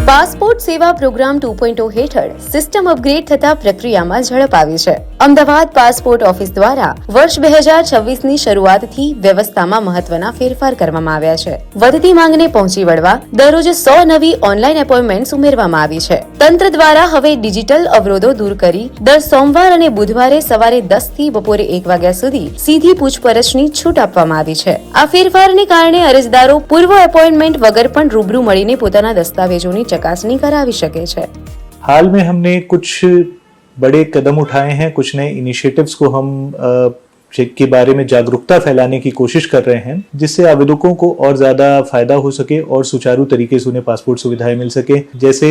Passport સેવા programme two point હેઠળ system upgrade થતા પ્રક્રિયામાં ઝડપ આવી છે. અમદાવાદ પાસપોર્ટ ઓફિસ દ્વારા વર્ષ બે હજાર છવ્વીસની શરૂઆતથી વ્યવસ્થામાં મહત્વના ફેરફાર કરવામાં આવ્યા છે. વધતી માંગને પહોંચી વળવા દરરોજ સો નવી ઓનલાઈન એપોઇન્ટમેન્ટ ઉમેરવામાં આવી છે. તંત્ર દ્વારા હવે ડિજિટલ અવરોધો દૂર કરી દર સોમવાર અને બુધવારે સવારે દસથી બપોરે એક વાગ્યા સુધી સીધી પૂછપરછની છૂટ આપવામાં આવી છે. આ ફેરફારને કારણે અરજદારો પૂર્વ એપોઇન્ટમેન્ટ વગર પણ રૂબરૂ મળીને પોતાના દસ્તાવેજોની ચકાસણી કરાવી શકે છે हाल में हमने कुछ बड़े कदम उठाए हैं कुछ नए इनिशिएटिव्स को हम अ, चेक के बारे में जागरूकता फैलाने की कोशिश कर रहे हैं जिससे आवेदकों को और ज़्यादा फायदा हो सके और सुचारू तरीके से उन्हें पासपोर्ट सुविधाएं मिल सके जैसे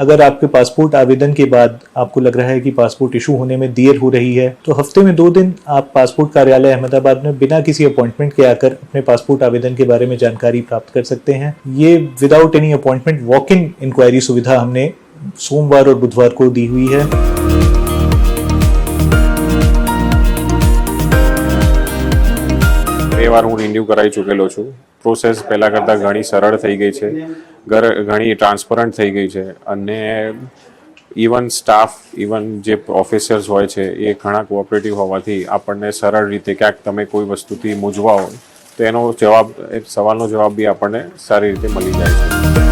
अगर आपके पासपोर्ट आवेदन के बाद आपको लग रहा है कि पासपोर्ट इशू होने में देर हो रही है तो हफ्ते में दो दिन आप पासपोर्ट कार्यालय अहमदाबाद में बिना किसी अपॉइंटमेंट के आकर अपने पासपोर्ट आवेदन के बारे में जानकारी प्राप्त कर सकते हैं ये without any appointment walk in inquiry सुविधा हमने सोमवार और बुधवार को दी हुई है બે વાર હું રિન્યૂ કરાવી ચૂકેલો છું પ્રોસેસ પહેલાં કરતાં ઘણી સરળ થઈ ગઈ છે ઘર ઘણી ટ્રાન્સપરન્ટ થઈ ગઈ છે અને ઇવન સ્ટાફ ઇવન જે ઓફિસર્સ હોય છે, એ ઘણા કોઓપરેટિવ હોવાથી આપણને સરળ રીતે ક્યાંક તમે કોઈ વસ્તુથી મૂંઝવા હોય તો એનો જવાબ સવાલનો જવાબ બી આપણને સારી રીતે મળી જાય છે.